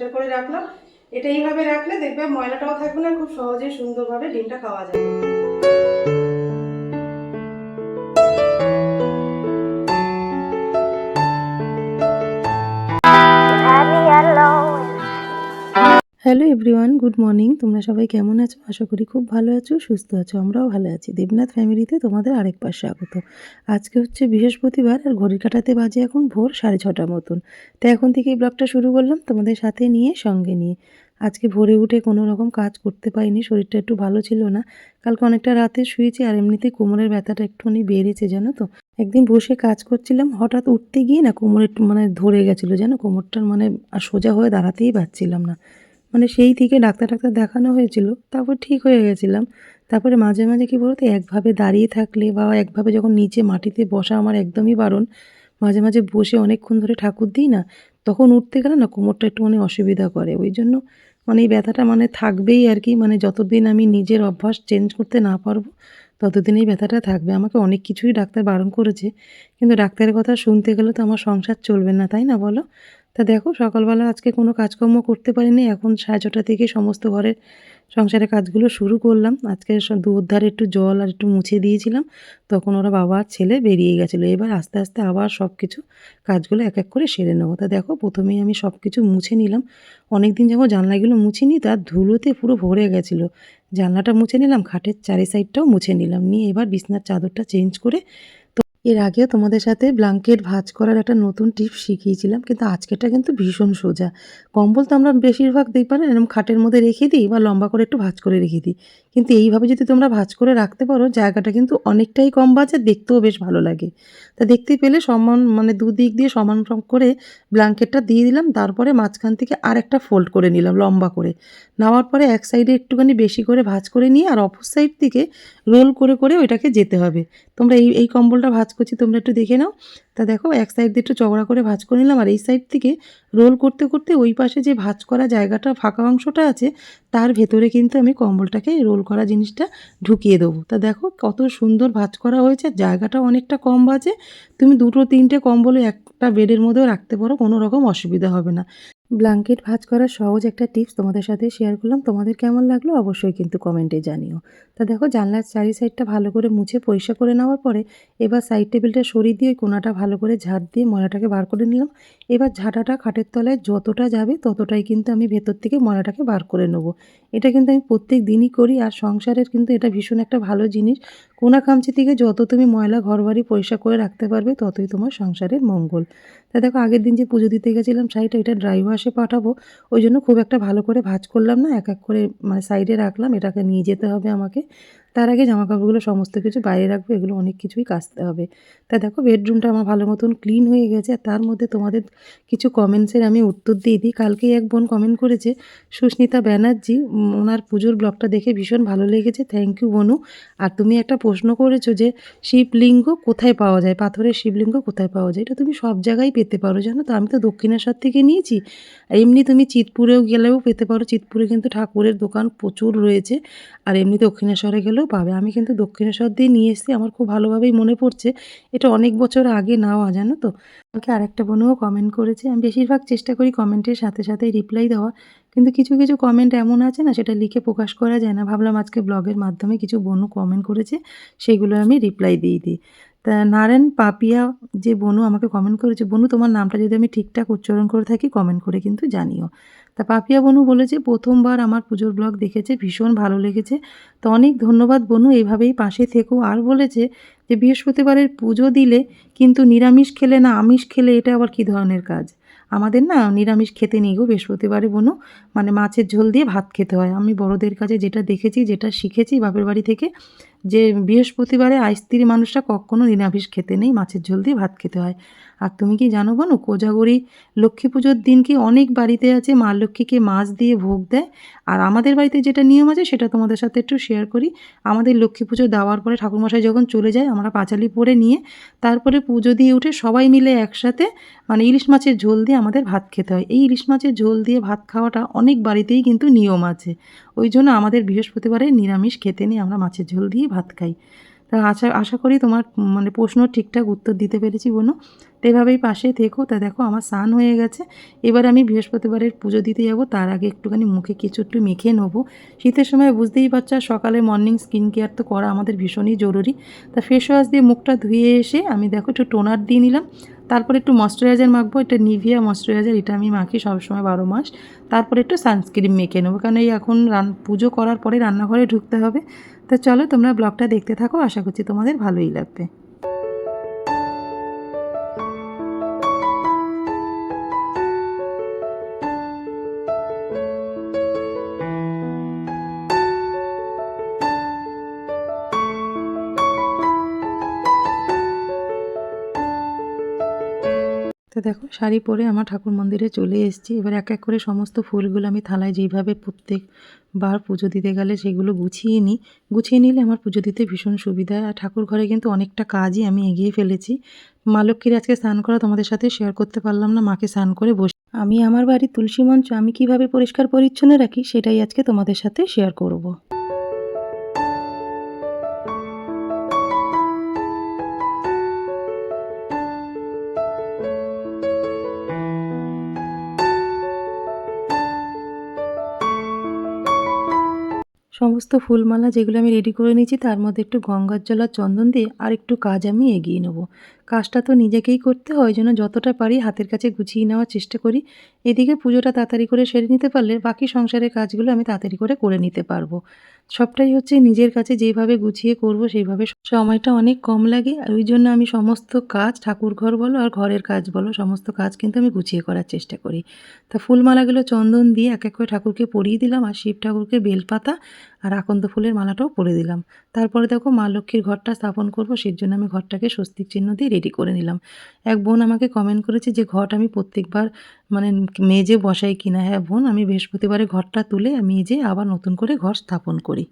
পরিষ্কার করে রাখলাম। এটা এইভাবে রাখলে দেখবে ময়লাটাও থাকবে না, খুব সহজেই সুন্দরভাবে ডিমটা খাওয়া যাবে হ্যালো এভরিওয়ান, গুড মর্নিং। তোমরা সবাই কেমন আছো? আশা করি খুব ভালো আছো, সুস্থ আছো, আমরাও ভালো আছি। দেবনাথ ফ্যামিলিতে তোমাদের আরেক আরেকবার স্বাগত। আজকে হচ্ছে বৃহস্পতিবার আর ঘড়ির কাটাতে বাজে এখন ভোর সাড়ে ছটা মতন। তো এখন থেকেই ব্লগটা শুরু করলাম তোমাদের সাথে নিয়ে, সঙ্গে নিয়ে। আজকে ভোরে উঠে কোনো রকম কাজ করতে পারিনি, শরীরটা একটু ভালো ছিল না। কালকে অনেকটা রাতে শুয়েছি আর এমনিতেই কোমরের ব্যথাটা একটুখানি বেড়েছে, জানো তো? একদিন বসে কাজ করছিলাম, হঠাৎ উঠতে গিয়ে না কোমরে একটু মানে ধরে গেছিল, জানো? কোমরটার মানে আর সোজা হয়ে দাঁড়াতেই পারছিলাম না। মানে সেই থেকে ডাক্তার ডাক্তার দেখানো হয়েছিল, তারপর ঠিক হয়ে গেছিলাম। তারপরে মাঝে মাঝে কী বলতো, একভাবে দাঁড়িয়ে থাকলে বা একভাবে যখন নিচে মাটিতে বসা আমার একদমই বারণ, মাঝে মাঝে বসে অনেকক্ষণ ধরে ঠাকুর দিই না, তখন উঠতে গেলে না কোমরটা একটু একটুখানি অসুবিধা করে। ওই জন্য মানে এই ব্যথাটা মানে থাকবেই আর কি মানে যতদিন আমি নিজের অভ্যাস চেঞ্জ করতে না পারব, ততদিন এই ব্যথাটা থাকবে। আমাকে অনেক কিছুই ডাক্তার বারণ করেছে, কিন্তু ডাক্তারের কথা শুনতে গেলে তো আমার সংসার চলবে না, তাই না বলো? তা দেখো, সকালবেলা আজকে কোনো কাজকর্ম করতে পারিনি। এখন সাড়ে ছটা থেকে সমস্ত ঘরের সংসারের কাজগুলো শুরু করলাম। আজকে দুয়ার ধারে একটু জল আর একটু মুছে দিয়েছিলাম। তখন ওরা বাবা ছেলে বেরিয়ে গেছিল। এবার আস্তে আস্তে আবার সব কিছু কাজগুলো এক এক করে সেরে নেব। তা দেখো, প্রথমেই আমি সব কিছু মুছে নিলাম। অনেক দিন যখন জানলাগুলো মুছিনি তার ধুলোতে পুরো ভরে গেছিল। জানলাটা মুছে নিলাম, খাটের চারি সাইডটাও মুছে নিলাম। নিয়ে এবার বিছনার চাদরটা চেঞ্জ করে এর আগেও তোমাদের সাথে ব্ল্যাঙ্কেট ভাজ করার একটা নতুন টিপস শিখিয়েছিলাম, কিন্তু আজকেরটা কিন্তু ভীষণ সোজা। কম্বল তো আমরা বেশিরভাগ দেখবা না এরকম খাটের মধ্যে রেখে দিই বা লম্বা করে একটু ভাজ করে রেখে দিই। কিন্তু এইভাবে যদি তোমরা ভাজ করে রাখতে পারো, জায়গাটা কিন্তু অনেকটাই কম বাজে, দেখতেও বেশ ভালো লাগে। তা দেখতে পেলে সমান মানে দুদিক দিয়ে সমান করে ব্ল্যাঙ্কেটটা দিয়ে দিলাম, তারপরে মাঝখান থেকে আর একটা ফোল্ড করে নিলাম লম্বা করে। নেওয়ার পরে এক সাইডে একটুখানি বেশি করে ভাঁজ করে নিয়ে আর অপর সাইড থেকে রোল করে করে ওইটাকে যেতে হবে। তোমরা এই এই কম্বলটা ভাঁজ করছি, তোমরা একটু দেখে নাও। তা দেখো, এক সাইড দিয়ে একটু চওড়া করে ভাঁজ করে নিলাম আর এই সাইড থেকে রোল করতে করতে ওই পাশে যে ভাঁজ করা জায়গাটা, ফাঁকা অংশটা আছে, তার ভেতরে কিন্তু আমি কম্বলটাকে রোল করা জিনিসটা ঢুকিয়ে দেবো। তা দেখো, কত সুন্দর ভাঁজ করা হয়েছে আর জায়গাটা অনেকটা কম বাজে তুমি দুটো, তিনটে কম্বলে একটা বেডের মধ্যেও রাখতে পারো, কোনো রকম অসুবিধা হবে না। ব্ল্যাঙ্কেট ভাঁজ করার সহজ একটা টিপস তোমাদের সাথে শেয়ার করলাম। তোমাদের কেমন লাগল অবশ্যই কিন্তু কমেন্টে জানিও। তা দেখো, জানলার চারি সাইডটা ভালো করে মুছে পরিষ্কার করে নেওয়ার পরে এবার সাইড টেবিলটা সরিয়ে দিয়ে কোনাটা ভালো করে ঝাড় দিয়ে ময়লাটাকে বার করে নিলাম। এবার ঝাঁটাটা খাটের তলায় যতটা যাবে ততটাই কিন্তু আমি ভেতর থেকে ময়লাটাকে বার করে নেব। এটা কিন্তু আমি প্রত্যেক দিনই করি আর সংসারের কিন্তু এটা ভীষণ একটা ভালো জিনিস। কোনা খামচি থেকে যত তুমি ময়লা ঘরবাড়ি পরিষ্কার করে রাখতে পারবে, ততই তোমার সংসারের মঙ্গল। তা দেখো, আগের দিন যে পুজো দিতে গেছিলাম, শাড়িটা, এটা ড্রাই ওয়াশে পাঠাবো। ওই জন্য খুব একটা ভালো করে ভাজ করলাম না, এক এক করে মানে সাইডে রাখলাম, এটাকে নিয়ে যেতে হবে আমাকে। তার আগে জামা কাপড়গুলো সমস্ত কিছু বাইরে রাখব, এগুলো অনেক কিছুই কাচতে হবে। তা দেখো বেডরুমটা আমার ভালো মতন ক্লিন হয়ে গেছে। আর তার মধ্যে তোমাদের কিছু কমেন্টসের আমি উত্তর দিয়ে দিই। কালকেই এক বোন কমেন্ট করেছে, সুস্মিতা ব্যানার্জি ওনার পুজোর ব্লগটা দেখে ভীষণ ভালো লেগেছে। থ্যাংক ইউ বনু। আর তুমি একটা প্রশ্ন করেছ যে, শিবলিঙ্গ কোথায় পাওয়া যায়? পাথরের শিবলিঙ্গ কোথায় পাওয়া যায়? এটা তুমি সব জায়গায় পেতে পারো, জানো তো? আমি তো দক্ষিণেশ্বর থেকে নিয়েছি। আর এমনি তুমি চিতপুরেও গেলেও পেতে পারো। চিতপুরে কিন্তু ঠাকুরের দোকান প্রচুর রয়েছে। আর এমনি দক্ষিণেশ্বরে গেলেও পাবে। আমি কিন্তু দক্ষিণেশ্বর দিয়ে নিয়ে এসেছি, আমার খুব ভালোভাবেই মনে পড়ছে। এটা অনেক বছর আগে নেওয়া, জানো তো? আমাকে আরেকটা বোনও কমেন্ট করেছে। আমি বেশিরভাগ চেষ্টা করি কমেন্টের সাথে সাথে রিপ্লাই দেওয়া কিন্তু কিছু কিছু কমেন্ট এমন আছে না, সেটা লিখে প্রকাশ করা যায় না। ভাবলাম আজকে ব্লগের মাধ্যমে কিছু বনু কমেন্ট করেছে, সেগুলো আমি রিপ্লাই দিয়ে দিই। তা নারায়ণ পাপিয়া যে বনু আমাকে কমেন্ট করেছে, বনু তোমার নামটা যদি আমি ঠিকঠাক উচ্চারণ করে থাকি কমেন্ট করে কিন্তু জানিও। তা পাপিয়া বনু বলেছে, প্রথমবার আমার পুজোর ব্লগ দেখেছে, ভীষণ ভালো লেগেছে। তো অনেক ধন্যবাদ বনু এইভাবেই পাশে থেকো। আর বলেছে যে, বৃহস্পতিবারের পুজো দিলে কিন্তু নিরামিষ খেলে না, আমিষ খেলে এটা আবার কী ধরনের কাজ? আমাদের না নিরামিষ খেতে নেই গো বৃহস্পতিবারে বনু মানে মাছের ঝোল দিয়ে ভাত খেতে হয়। আমি বড়দের কাছে যেটা দেখেছি, যেটা শিখেছি বাপের বাড়ি থেকে যে বৃহস্পতিবারে আইস্ত্রী মানুষরা কখনো নিরামিষ খেতে নেই, মাছের ঝোল দিয়ে ভাত খেতে হয়। আর তুমি কি জানো বনু, কোজাগরি লক্ষ্মী পুজোর দিন কি অনেক বাড়িতে আছে, মা লক্ষ্মীকে মাছ দিয়ে ভোগ দেয়? আর আমাদের বাড়িতে যেটা নিয়ম আছে, সেটা তোমাদের সাথে একটু শেয়ার করি। আমাদের লক্ষ্মী পুজো দেওয়ার পরে ঠাকুরমশাই যখন চলে যায়, আমরা পাঁচালি পরে নিয়ে তারপরে পুজো দিয়ে উঠে সবাই মিলে একসাথে মানে ইলিশ মাছের ঝোল দিয়ে আমাদের ভাত খেতে হয়। এই ইলিশ মাছের ঝোল দিয়ে ভাত খাওয়াটা অনেক বাড়িতেই কিন্তু নিয়ম আছে। ওই জন্য আমাদের বৃহস্পতিবারে নিরামিষ খেতে নেই, আমরা মাছের ঝোল দিয়ে ভাত খাই। তা আশা আশা করি তোমার মানে প্রশ্ন ঠিকঠাক উত্তর দিতে পেরেছি বোনো। তো এভাবেই পাশে থেকো। তা দেখো আমার স্নান হয়ে গেছে। এবার আমি বৃহস্পতিবারের পুজো দিতে যাব। তার আগে একটুখানি মুখে কিছু একটু মেখে নেব। শীতের সময় বুঝতেই পারছ সকালে মর্নিং স্কিন কেয়ার তো করা আমাদের ভীষণই জরুরি। তা ফেস ওয়াশ দিয়ে মুখটা ধুয়ে এসে আমি দেখো একটু টোনার দিয়ে নিলাম। তারপরে একটু ময়শ্চারাইজার মাখবো। এটা নিভিয়া ময়শ্চারাইজার এটা আমি মাখি সবসময় বারো মাস। তারপরে একটু সানস্ক্রিন মেখে নেব। কারণ এই এখন রান, পুজো করার পরে রান্নাঘরে ঢুকতে হবে। তো চলো তোমরা ব্লগটা দেখতে থাকো আশা করছি তোমাদের ভালোই লাগবে। দেখো, শাড়ি পরে আমার ঠাকুর মন্দিরে চলে এসেছি। এবার এক এক করে সমস্ত ফুলগুলো আমি থালায় যেইভাবে প্রত্যেকবার পুজো দিতে গেলে সেগুলো গুছিয়ে নিই। গুছিয়ে নিলে আমার পুজো দিতে ভীষণ সুবিধা আর ঠাকুর ঘরে কিন্তু অনেকটা কাজই আমি এগিয়ে ফেলেছি। মা লক্ষ্মীর আজকে স্নান করা তোমাদের সাথে শেয়ার করতে পারলাম না, মাকে স্নান করে বসে। আমি আমার বাড়ির তুলসী মঞ্চ, আমি কীভাবে পরিষ্কার পরিচ্ছন্ন রাখি সেটাই আজকে তোমাদের সাথে শেয়ার করব। সমস্ত ফুলমালা যেগুলো আমি রেডি করে নিয়েছি, তার মধ্যে একটু গঙ্গার জল আর চন্দন দিয়ে আর একটু কাজ আমি এগিয়ে নেব। কাজটা তো নিজেকেই করতে হয় জন্য যতটা পারি হাতের কাছে গুছিয়ে নেওয়ার চেষ্টা করি। এদিকে পুজোটা তাড়াতাড়ি করে সেরে নিতে পারলে বাকি সংসারের কাজগুলো আমি তাড়াতাড়ি করে করে নিতে পারব। সবটাই হচ্ছে নিজের কাছে যেভাবে গুছিয়ে করব, সেইভাবে সময়টা অনেক কম লাগে। আর ওই জন্য আমি সমস্ত কাজ, ঠাকুর ঘর বলো আর ঘরের কাজ বলো, সমস্ত কাজ কিন্তু আমি গুছিয়ে করার চেষ্টা করি। তা ফুলমালাগুলো চন্দন দিয়ে এক এক করে ঠাকুরকে পরিয়ে দিলাম আর শিব ঠাকুরকে বেলপাতা আর আকন্দ ফুলের মালাটাও পরে দিলাম। তারপরে দেখো মা লক্ষ্মীর ঘরটা স্থাপন করব, সেই জন্য আমি ঘরটাকে স্বস্তিক চিহ্ন দিয়ে রেডি করে নিলাম। এক বোন আমাকে কমেন্ট করেছে যে, ঘট আমি প্রত্যেকবার মানে মেজে বসাই কিনা? হ্যাঁ বোন, আমি বৃহস্পতিবারে ঘরটা তুলে মেজে আবার নতুন করে ঘর স্থাপন করি।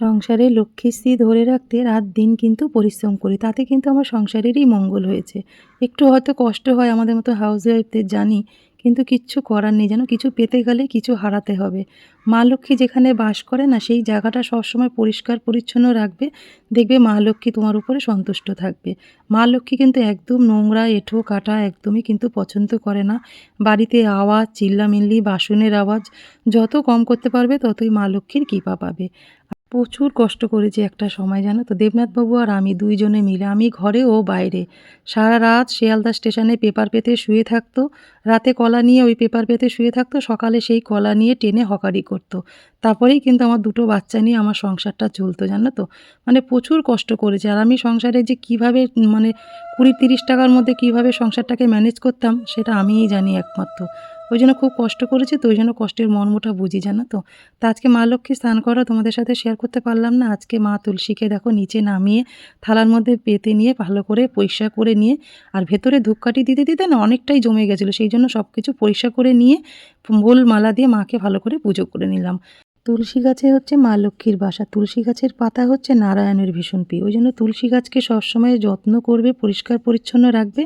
সংসারে লক্ষ্মীশ্রী ধরে রাখতে রাত দিন কিন্তু পরিশ্রম করি, তাতে কিন্তু আমার সংসারেরই মঙ্গল হয়েছে। একটু হয়তো কষ্ট হয় আমাদের মতো হাউস ওয়াইফদের জানি, কিন্তু কিচ্ছু করার নেই, যেন কিছু পেতে গেলে কিছু হারাতে হবে। মা লক্ষ্মী যেখানে বাস করে না, সেই জায়গাটা সবসময় পরিষ্কার, পরিচ্ছন্ন রাখবে। দেখবে মা লক্ষ্মী তোমার উপরে সন্তুষ্ট থাকবে। মা লক্ষ্মী কিন্তু একদম নোংরা, এঁঠো, কাটা, একদমই কিন্তু পছন্দ করে না। বাড়িতে আওয়াজ, চিল্লামিল্লি, বাসনের আওয়াজ, যত কম করতে পারবে, ততই মা লক্ষ্মীর কৃপা পাবে। প্রচুর কষ্ট করেছি একটা সময়, জানো তো? দেবনাথবাবু আর আমি দুইজনে মিলে, আমি ঘরে ও বাইরে। সারা রাত শিয়ালদা স্টেশনে পেপার পেতে শুয়ে থাকতো, রাতে কলা নিয়ে ওই পেপার পেতে শুয়ে থাকতো, সকালে সেই কলা নিয়ে টেনে হকারি করতো। তারপরেই কিন্তু আমার দুটো বাচ্চা নিয়ে আমার সংসারটা চলতো, জানো তো? মানে প্রচুর কষ্ট করেছে। আর আমি সংসারে যে কীভাবে মানে কুড়ি তিরিশ টাকার মধ্যে কীভাবে সংসারটাকে ম্যানেজ করতাম, সেটা আমিই জানি একমাত্র। ওই জন্য খুব কষ্ট করেছি তো, ওই জন্য কষ্টের মর্মটা বুঝি, জানো তো? তা আজকে মা লক্ষ্মী স্নান করা তোমাদের সাথে শেয়ার করতে পারলাম না। আজকে মা তুলসীকে দেখো নিচে নামিয়ে থালার মধ্যে পেতে নিয়ে ভালো করে পরিষ্কার করে নিয়ে আর ভেতরে ধূপকাঠি দিতে দিতে না অনেকটাই জমে গেছিল, সেই জন্য সব কিছু পরিষ্কার করে নিয়ে ফুল মালা দিয়ে মাকে ভালো করে পুজো করে নিলাম। তুলসী গাছে হচ্ছে মা লক্ষ্মীর বাসা, তুলসী গাছের পাতা হচ্ছে নারায়ণের ভীষণ প্রিয়। ওই জন্য তুলসী গাছকে সবসময় যত্ন করবে, পরিষ্কার, পরিচ্ছন্ন রাখবে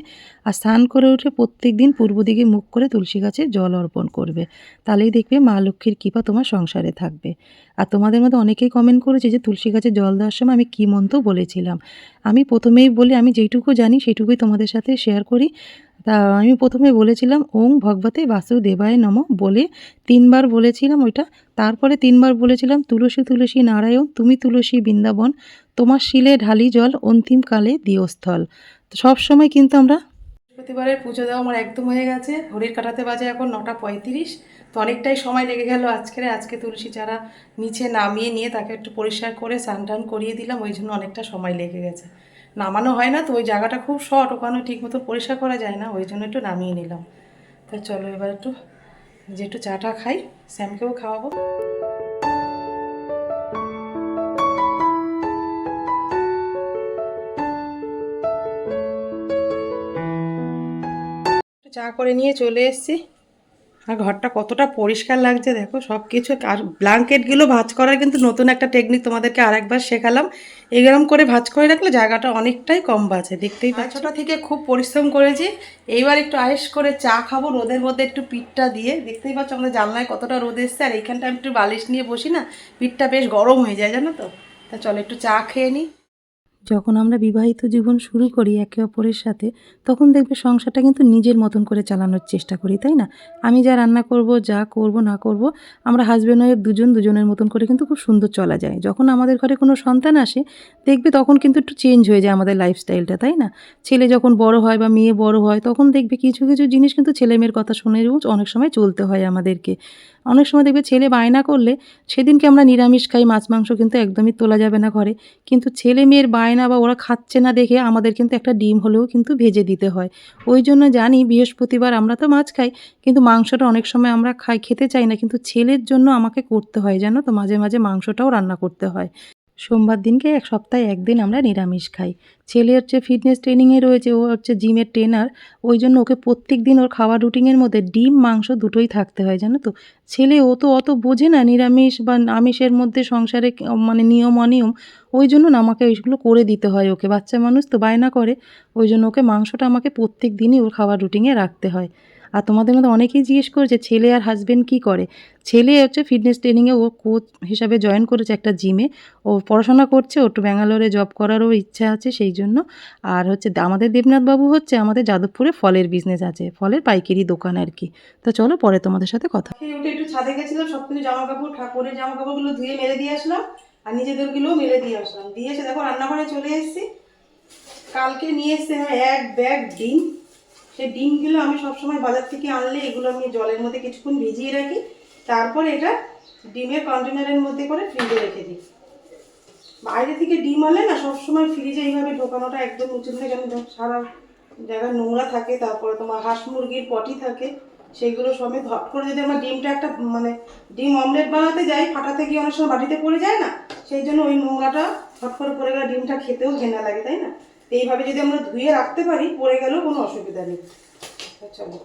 আর স্নান করে উঠে প্রত্যেক দিন পূর্ব দিকে মুখ করে তুলসী গাছে জল অর্পণ করবে। তাহলেই দেখবে মা লক্ষ্মীর কৃপা তোমার সংসারে থাকবে। আর তোমাদের মধ্যে অনেকেই কমেন্ট করেছে যে তুলসী গাছে জল দেওয়ার সময় আমি কী মন্ত্র বলেছিলাম। আমি প্রথমেই বলি, আমি যেইটুকু জানি সেইটুকুই তোমাদের সাথে শেয়ার করি। তা আমি প্রথমে বলেছিলাম, ওং ভগবতে বাসুদেবায় নম বলে তিনবার বলেছিলাম ওইটা। তারপরে তিনবার বলেছিলাম, তুলসী তুলসী নারায়ণ, তুমি তুলসী বৃন্দাবন, তোমার শিলে ঢালি জল অন্তিমকালে দিয়স্থল। সব সময় কিন্তু আমরা বৃহস্পতিবারের পুজো দেওয়া আমার একদম হয়ে গেছে। ঘড়ির কাটাতে বাজে এখন নটা পঁয়ত্রিশ। তো অনেকটাই সময় লেগে গেল আজকের। আজকে তুলসী চারা নিচে নামিয়ে নিয়ে তাকে একটু পরিষ্কার করে স্নান টান করিয়ে দিলাম। ওই জন্য অনেকটা সময় লেগে গেছে। নামানো হয় না, তো ওই জায়গাটা খুব শর্ট, ওখানে ঠিক মতো পরিষ্কার করা যায় না, ওই জন্য একটু নামিয়ে নিলাম। তো চলো এবার একটু, যে একটু চাটা খাই, স্যামকেও খাওয়াবো। চা করে নিয়ে চলে এসেছি। আর ঘরটা কতটা পরিষ্কার লাগছে দেখো সব কিছু আর ব্ল্যাঙ্কেটগুলো ভাঁজ করার কিন্তু নতুন একটা টেকনিক তোমাদেরকে আরেকবার শেখালাম। এরকম করে ভাঁজ করে রাখলে জায়গাটা অনেকটাই কম বাঁচে দেখতেই পাচ্ছটা থেকে খুব পরিশ্রম করেছি, এইবার একটু আয়েস করে চা খাব, রোদের মধ্যে একটু পিঠটা দিয়ে, দেখতেই পাচ্ছ আমাদের জানলায় কতটা রোদ এসছে, আর এইখানটা আমি একটু বালিশ নিয়ে বসি না, পিঠটা বেশ গরম হয়ে যায়, জানো তো? তা চলো একটু চা খেয়ে নিই যখন আমরা বিবাহিত জীবন শুরু করি একে অপরের সাথে, তখন দেখবে সংসারটা কিন্তু নিজের মতন করে চালানোর চেষ্টা করি, তাই না? আমি যা রান্না করব, যা করব, না করব, আমরা হাজব্যান্ড ওয়াইফ দুজন দুজনের মতন করে কিন্তু খুব সুন্দর চলা যায়। যখন আমাদের ঘরে কোনো সন্তান আসে, দেখবে তখন কিন্তু একটু চেঞ্জ হয়ে যায় আমাদের লাইফস্টাইলটা তাই না? ছেলে যখন বড় হয় বা মেয়ে বড় হয়, তখন দেখবে কিছু কিছু জিনিস কিন্তু ছেলে মেয়ের কথা শুনে অনেক সময় চলতে হয় আমাদেরকে। অনেক সময় দেখবে ছেলে বায়না করলে, সেদিনকে আমরা নিরামিষ খাই, মাছ, মাংস কিন্তু একদমই তোলা যাবে না ঘরে। কিন্তু ছেলে মেয়ের বায়না বা ওরা খাচ্ছে না দেখে আমাদের কিন্তু একটা ডিম হলেও কিন্তু ভেজে দিতে হয়। ওই জন্য জানি বৃহস্পতিবার আমরা তো মাছ খাই, কিন্তু মাংসটা অনেক সময় আমরা খাই, খেতে চাই না, কিন্তু ছেলের জন্য আমাকে করতে হয়, জানো তো? মাঝে মাঝে মাংসটাও রান্না করতে হয়। সোমবার দিনকে এক সপ্তাহে একদিন আমরা নিরামিষ খাই। ছেলে হচ্ছে ফিটনেস ট্রেনিংয়ে রয়েছে, ও হচ্ছে জিমের ট্রেনার ওই জন্য ওকে প্রত্যেক দিন ওর খাওয়ার রুটিনের মধ্যে ডিম, মাংস দুটোই থাকতে হয়, জানো তো? ছেলে ও তো অত বোঝে না নিরামিষ বা আমিষের মধ্যে সংসারে মানে নিয়ম, অনিয়ম, ওই জন্য না আমাকে ওইগুলো করে দিতে হয় ওকে। বাচ্চা মানুষ তো বায়না করে, ওই জন্য ওকে মাংসটা আমাকে প্রত্যেক দিনই ওর খাওয়ার রুটিনে রাখতে হয়। আর তোমাদের মধ্যে অনেকেই জিজ্ঞেস করেছে ছেলে আর হাজব্যান্ড কী করে? ছেলে হচ্ছে ফিটনেস ট্রেনিংয়ে ও কোচ হিসাবে জয়েন করেছে একটা জিমে ও পড়াশোনা করছে ও একটু ব্যাঙ্গালোরে জব করারও ইচ্ছা আছে সেই জন্য। আর হচ্ছে আমাদের দেবনাথবাবু হচ্ছে আমাদের যাদবপুরে ফলের বিজনেস আছে, ফলের পাইকারি দোকান আর কি। তো চলো পরে তোমাদের সাথে কথা একটু ছাদে গেছিলাম সব কিছু জামা কাপড় ঠাকুরের জামা কাপড়গুলো ধুয়ে মেলে দিয়ে আসলাম। আর নিজেদেরগুলোও মেলে দিয়ে আসলাম। দিয়ে এসে দেখো রান্নাঘরে চলে এসেছি। কালকে নিয়ে এসছে আমি এক ব্যাগ ডিম। সেই ডিমগুলো আমি সবসময় বাজার থেকে আনলে এগুলো আমি জলের মধ্যে কিছুক্ষণ ভিজিয়ে রাখি। তারপর এটা ডিমের কন্টেনারের মধ্যে করে ফ্রিজে রেখে দিই। বাইরে থেকে ডিম আনলে না সবসময় ফ্রিজে এইভাবে ঢোকানোটা একদম উচিত নয়। কারণ সারা জায়গায় নোংরা থাকে, তারপরে তোমার হাঁস মুরগির পটি থাকে, সেগুলো সমেত হট করে যদি আমরা ডিমটা একটা মানে ডিম অমলেট বানাতে যাই, ফাটাতে গিয়ে অনেক সময় বাটিতে পড়ে যায় না, সেই জন্য ওই নোংরাটা হট করে পড়ে গেলে ডিমটা খেতেও ঘেনা লাগে, তাই না? এইভাবে যদি আমরা ধুয়ে রাখতে পারি, পড়ে গেলেও কোনো অসুবিধা নেই। চলো।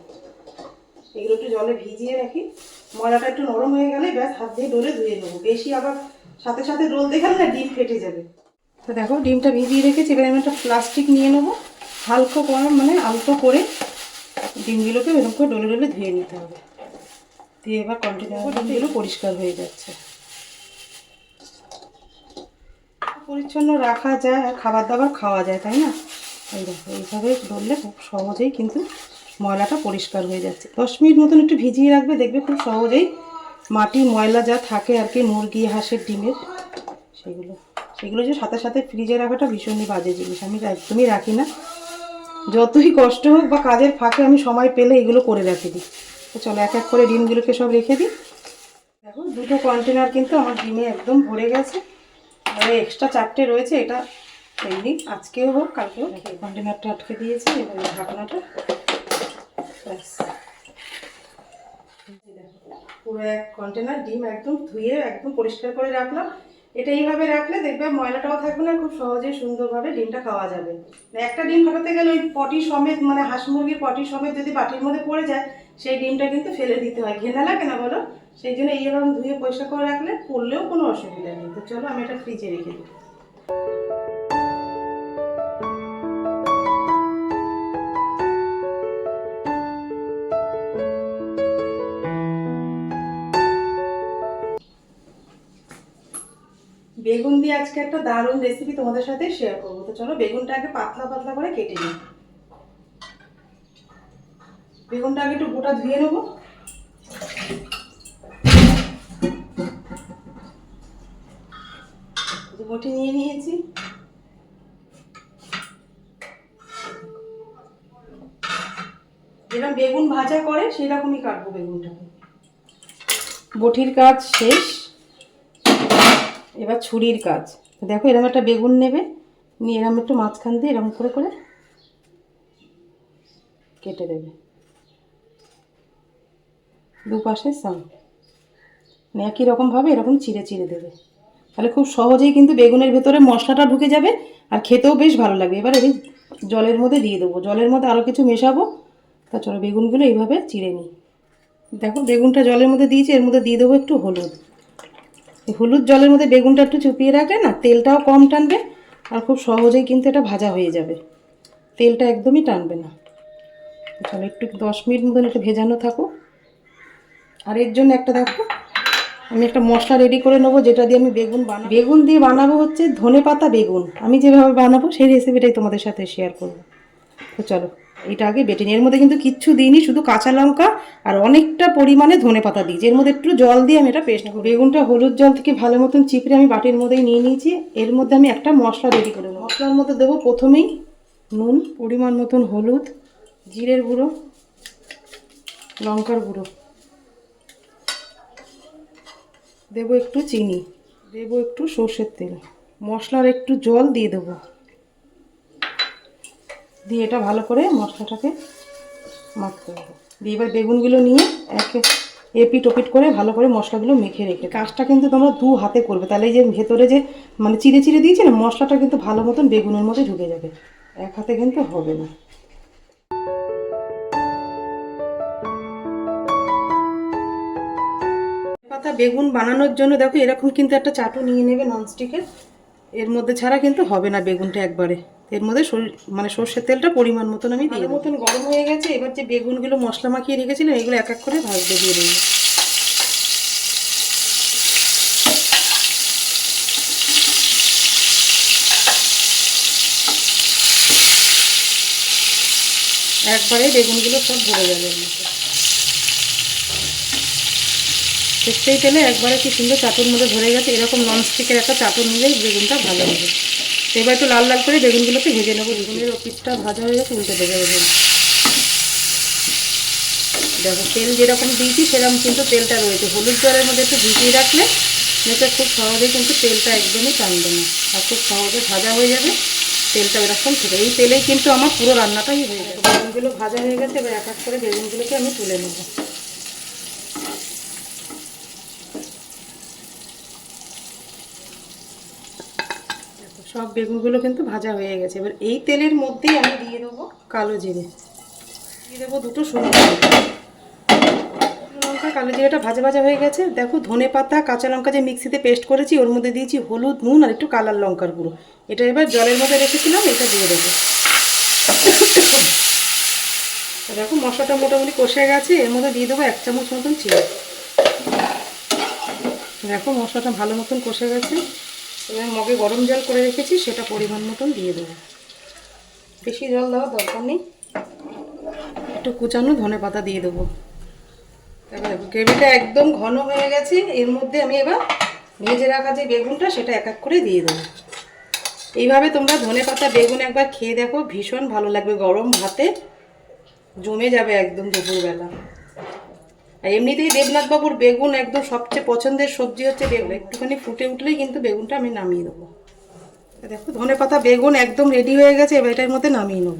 এগুলো একটু জলে ভিজিয়ে রাখি। ময়লাটা একটু নরম হয়ে গেলে ব্যাস, হাত দিয়ে ডোলে ধুয়ে নেব। বেশি আবার সাথে সাথে রোল দেখালে না ডিম ফেটে যাবে। তো দেখো, ডিমটা ভিজিয়ে রেখেছি। এবার আমি একটা প্লাস্টিক নিয়ে নেব। হালকা করে মানে আলতো করে ডিমগুলোকে এরকম করে ডলে ডলে ধুয়ে নিতে হবে। দিয়ে এবার কন্টেনার ডিমগুলো পরিষ্কার হয়ে যাচ্ছে। পরিচ্ছন্ন রাখা যায় আর খাবার দাবার খাওয়া যায়, তাই না? এই দেখো, এইভাবে ধরলে খুব সহজেই কিন্তু ময়লাটা পরিষ্কার হয়ে যাচ্ছে। দশ মিনিট মতন একটু ভিজিয়ে রাখবে, দেখবে খুব সহজেই মাটি, ময়লা যা থাকে আর কি, মুরগি, হাঁসের ডিমের, সেগুলো সেগুলো যে সাথে সাথে ফ্রিজে রাখাটা ভীষণই বাজে জিনিস। আমি একদমই রাখি না। যতই কষ্ট হোক বা কাজের ফাঁকে আমি সময় পেলে এগুলো করে রেখে। দিই তো চলো এক এক করে ডিমগুলোকে সব রেখে দিই। দেখো, দুটো কন্টেনার কিন্তু আমার ডিমে একদম ভরে গেছে। আর এক্সট্রা চারটে রয়েছে, এটা এমনি আজকেও হোক, কালকেও কন্টেনারটা আটকে দিয়েছি, এবার ঢাকনাটা। ব্যাস। পুরো এক কন্টেনার ডিম একদম ধুয়ে একদম পরিষ্কার করে রাখলাম। এটা এইভাবে রাখলে দেখবে ময়লাটাও থাকবে না, খুব সহজে সুন্দরভাবে ডিমটা খাওয়া যাবে। মানে একটা ডিম ফাটাতে গেলে ওই পটি সমেত মানে হাঁস মুরগির পটি সমেত যদি বাটির মধ্যে পড়ে যায়, সেই ডিমটা কিন্তু ফেলে দিতে হয়। ঘেনা লাগে না বলো? সেই জন্য এই এইরকম ধুয়ে পরিষ্কার করে রাখলে পড়লেও কোনো অসুবিধা নেই। তো চলো আমি এটা ফ্রিজে রেখে দিই। বেগুন দিয়ে আজকে একটা দারুণ রেসিপি তোমাদের সাথে শেয়ার করব। তো চলো বেগুনটা আগে পাতলা পাতলা করে কেটে নিই। বেগুনটা আগে একটু গোটা ধুয়ে নেব। মুঠি নিয়ে নিয়েছি। যেরকম বেগুন ভাজা করে, সেরকমই কাটবো বেগুনটাকে। বটির কাজ শেষ। এবার ছুরির কাজ। দেখো এরকম একটা বেগুন নেবে। নিয়ে এরকম একটু মাঝখান দিয়ে এরকম করে করে কেটে দেবে। দুপাশে সাম মানে একই রকমভাবে এরকম চিড়ে চিড়ে দেবে। তাহলে খুব সহজেই কিন্তু বেগুনের ভেতরে মশলাটা ঢুকে যাবে আর খেতেও বেশ ভালো লাগবে। এবার এই জলের মধ্যে দিয়ে দেবো। জলের মধ্যে আরও কিছু মেশাবো। তা চলো বেগুনগুলো এইভাবে চিড়ে নিই। দেখো বেগুনটা জলের মধ্যে দিয়েছি, এর মধ্যে দিয়ে দেবো একটু হলুদ। হলুদ জলের মধ্যে বেগুনটা একটু চুপিয়ে রাখলে না তেলটাও কম টানবে আর খুব সহজেই কিন্তু এটা ভাজা হয়ে যাবে। তেলটা একদমই টানবে না। চলো একটু দশ মিনিট মতন একটু ভেজানো থাকো আর এর জন্য একটা দেখো আমি একটা মশলা রেডি করে নেব, যেটা দিয়ে আমি বেগুন বানাবো। বেগুন দিয়ে বানাবো হচ্ছে ধনে পাতা বেগুন। আমি যেভাবে বানাবো, সেই রেসিপিটাই তোমাদের সাথে শেয়ার করব। তো চলো, এটা আগে বেটে এর মধ্যে কিন্তু কিচ্ছু দিইনি, শুধু কাঁচা লঙ্কা আর অনেকটা পরিমাণে ধনে পাতা দিয়েছি। এর মধ্যে একটু জল দিয়ে আমি এটা পেস্ট নেব। বেগুনটা হলুদ জল থেকে ভালো মতন চিপড়ে আমি বাটির মধ্যেই নিয়ে নিয়েছি। এর মধ্যে আমি একটা মশলা রেডি করে নেব। মশলার মধ্যে দেবো প্রথমেই নুন, পরিমাণ মতন হলুদ, জিরের গুঁড়ো, লঙ্কার গুঁড়ো। দেবো একটু চিনি, দেবো একটু সর্ষের তেল, মশলার একটু জল দিয়ে দেবো। দিয়ে এটা ভালো করে মশলাটাকে মাখতে হবে। দিয়ে এবার বেগুনগুলো নিয়ে একে এপিট ওপিট করে ভালো করে মশলাগুলো মেখে রেখে কাজটা কিন্তু তোমরা দু হাতে করবে, তাহলে যে ভেতরে যে মানে চিড়ে চিড়ে দিয়েছি না, মশলাটা কিন্তু ভালো মতন বেগুনের মধ্যে ঢুকে যাবে। এক হাতে কিন্তু হবে না। বেগুন বানানোর জন্য দেখো এরকম কিন্তু একটা চাটু নিয়ে নেবে ননস্টিকের এর মধ্যে ছাড়া কিন্তু হবে না বেগুনটা একবারে। এর মধ্যে মানে সর্ষের তেলটা পরিমাণ মতন আমি দিয়ে মতন গরম হয়ে গেছে এবার যে বেগুনগুলো মশলা মাখিয়ে রেখেছিলাম এগুলো এক এক করে ভাজতে দিয়ে দেবো। একবারে বেগুনগুলো সব ভরে যাবে দেখতেই পেলে একবারে কি সুন্দর চাটুর মধ্যে ভরে গেছে, এরকম ননস্টিকের একটা চাটুর নিলেই বেগুনটা ভালো হবে। তো এবার একটু লাল লাল করে বেগুনগুলোকে ভেজে নেব। বেগুনের পিসটা ভাজা হয়ে গেছে, উল্টে ভেজে বেগুন। দেখো, তেল যেরকম দিয়েছি, সেরকম কিন্তু তেলটা রয়েছে। হলুদ জলের মধ্যে একটু ভিজিয়ে রাখলে এটা খুব সহজে কিন্তু তেলটা একদমই টানবে না, আর খুব সহজে ভাজা হয়ে যাবে, তেলটা এরকম থেকে। এই তেলেই কিন্তু আমার পুরো রান্নাটাই হয়ে যাবে। বেগুনগুলো ভাজা হয়ে গেছে, এবার এক এক করে বেগুনগুলোকে আমি তুলে নেব। সব বেগুনগুলো কিন্তু ভাজা হয়ে গেছে। এবার এই তেলের মধ্যেই আমি দিয়ে দেবো কালো জিরে। দিয়ে দেবো দুটো শুকনো লঙ্কা। লঙ্কা, কালো জিরেটা ভাজা ভাজা হয়ে গেছে। দেখো ধনে পাতা, কাঁচা লঙ্কা যে মিক্সিতে পেস্ট করেছি, ওর মধ্যে দিয়েছি হলুদ, নুন আর একটু কালার লঙ্কার গুঁড়ো। এটা এবার জলের মধ্যে রেখেছিলাম, এটা দিয়ে দেবো। দেখো মশলাটা মোটামুটি কষে গেছে, এর মধ্যে দিয়ে দেবো এক চামচ মতন চিনি। দেখো মশলাটা ভালো মতন কষে গেছে। এবার মগে গরম জল করে রেখেছি, সেটা পরিমাণ মতন দিয়ে দেবো। বেশি জল দেওয়ার দরকার নেই। একটু কুচানো ধনে পাতা দিয়ে দেবো। তারপর গ্রেভিটা একদম ঘন হয়ে গেছে। এর মধ্যে আমি এবার ভেজে রাখা যে বেগুনটা, সেটা এক এক করে দিয়ে দেবো। এইভাবে তোমরা ধনে পাতা, বেগুন একবার খেয়ে দেখো, ভীষণ ভালো লাগবে গরম ভাতে। জমে যাবে একদম দুপুরবেলা। এমনিতেই দেবনাথ বাবুর বেগুন একদম সবচেয়ে পছন্দের সবজি হচ্ছে বেগুন। একটুখানি ফুটে উঠলেই কিন্তু বেগুনটা আমি নামিয়ে দেবো। দেখো, ধনে পাতা, বেগুন একদম রেডি হয়ে গেছে, এবার এটার মধ্যে নামিয়ে নেব।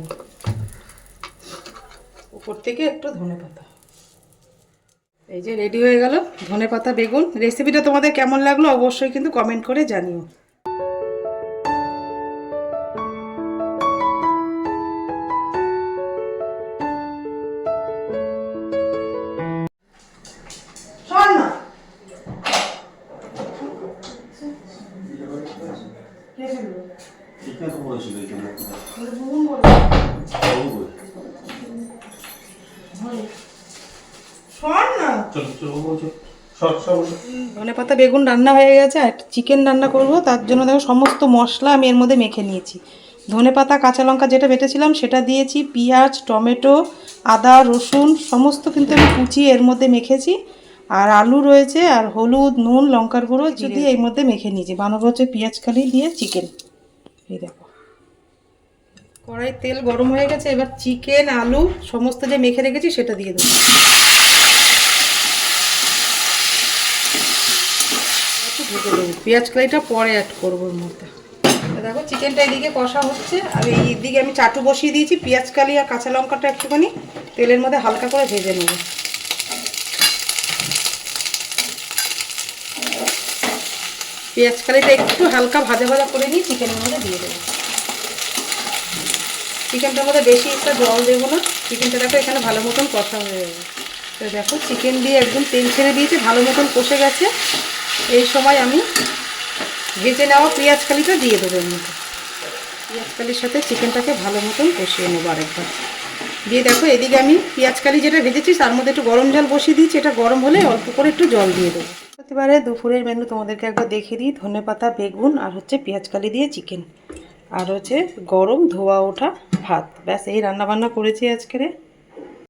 উপর থেকে একটু ধনে পাতা। এই যে রেডি হয়ে গেল ধনে পাতা, বেগুন। রেসিপিটা তোমাদের কেমন লাগল অবশ্যই কিন্তু কমেন্ট করে জানিও। বেগুন রান্না হয়ে গেছে আর চিকেন রান্না করব তার জন্য দেখো সমস্ত মশলা আমি এর মধ্যে মেখে নিয়েছি। ধনে পাতা কাঁচা লঙ্কা যেটা বেটেছিলাম সেটা দিয়েছি পেঁয়াজ টমেটো আদা রসুন সমস্ত কিন্তু আমি কুচিয়ে এর মধ্যে মেখেছি। আর আলু রয়েছে আর হলুদ নুন লঙ্কার গুঁড়ো যদি এর মধ্যে মেখে নিয়েছি। বানাবো হচ্ছে পেঁয়াজ কালি দিয়ে চিকেন এই দেখো। কড়াই তেল গরম হয়ে গেছে এবার চিকেন আলু সমস্ত যে মেখে রেখেছি সেটা দিয়ে দেবো। ঢেকে দেবো। পেঁয়াজ কালিটা পরে অ্যাড করব ওর মধ্যে। দেখো চিকেনটা এদিকে কষা হচ্ছে আর এই দিকে আমি চাটু বসিয়ে দিয়েছি পেঁয়াজ কালি আর কাঁচা লঙ্কাটা একটুখানি তেলের মধ্যে হালকা করে ভেজে নেব। পেঁয়াজ কালিটা একটু হালকা ভাজা ভাজা করে নিয়ে চিকেনের মধ্যে দিয়ে দেবো। চিকেনটার মধ্যে বেশি একটা জল দেবো না চিকেনটা দেখো এখানে ভালো মতন কষা হয়ে যাবে তো দেখো চিকেন দিয়ে একদম তেল ছেড়ে দিয়েছে ভালো মতন কষে গেছে। এই সময় আমি ভেজে নেওয়া পেঁয়াজ কালিটা দিয়ে দেবো মধ্যে। পেঁয়াজ কালির সাথে চিকেনটাকে ভালো মতন কষিয়ে নেব আরেকবার। দিয়ে দেখো, এদিকে আমি পেঁয়াজ কালি যেটা ভেজেছি, তার মধ্যে একটু গরম জল বসিয়ে দিয়েছি। এটা গরম হলে অল্প করে একটু জল দিয়ে দেবো। এবারে দুপুরের মেনু তোমাদেরকে একবার দেখিয়ে দিই। ধনে পাতা, বেগুন আর হচ্ছে পেঁয়াজ কালি দিয়ে চিকেন আর হচ্ছে গরম ধোয়া ওঠা ভাত। ব্যাস, এই রান্নাবান্না করেছি আজকেরে